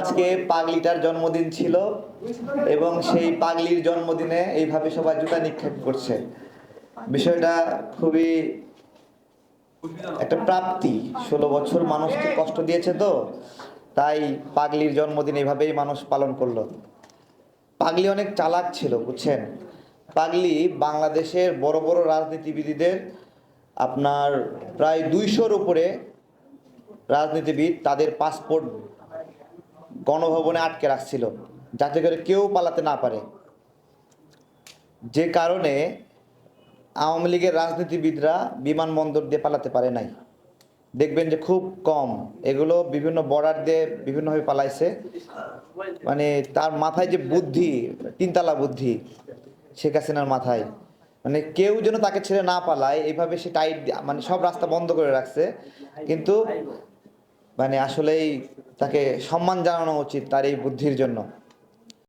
আজকে পাগলিটার জন্মদিন ছিল এবং সেই পাগলির জন্মদিনে এইভাবে সবাই জুতা নিক্ষেপ করছে। বিষয়টা খুবই একটা প্রাপ্তি। ষোলো বছর মানুষকে কষ্ট দিয়েছে তো, তাই পাগলির জন্মদিন এইভাবেই মানুষ পালন করল। পাগলি অনেক চালাক ছিল, বুঝছেন? পাগলি বাংলাদেশের বড় বড় রাজনীতিবিদদের আপনার প্রায় দুইশোর উপরে রাজনীতিবিদ তাদের পাসপোর্ট গণভবনে আটকে রাখছিল, যাতে করে কেউ পালাতে না পারে। যে কারণে আওয়ামী লীগের রাজনীতিবিদরা বিমানবন্দর দিয়ে পালাতে পারে নাই। দেখবেন যে খুব কম। এগুলো বিভিন্ন বর্ডার দিয়ে বিভিন্নভাবে পালাইছে। মানে তার মাথায় যে বুদ্ধি, তিনতলা বুদ্ধি, শেখ হাসিনার মাথায়। মানে কেউ যেন তাকে ছেড়ে না পালায় এইভাবে সে টাইট মানে সব রাস্তা বন্ধ করে রাখছে। কিন্তু মানে আসলেই তাকে সম্মান জানানো উচিত তার এই বুদ্ধির জন্য।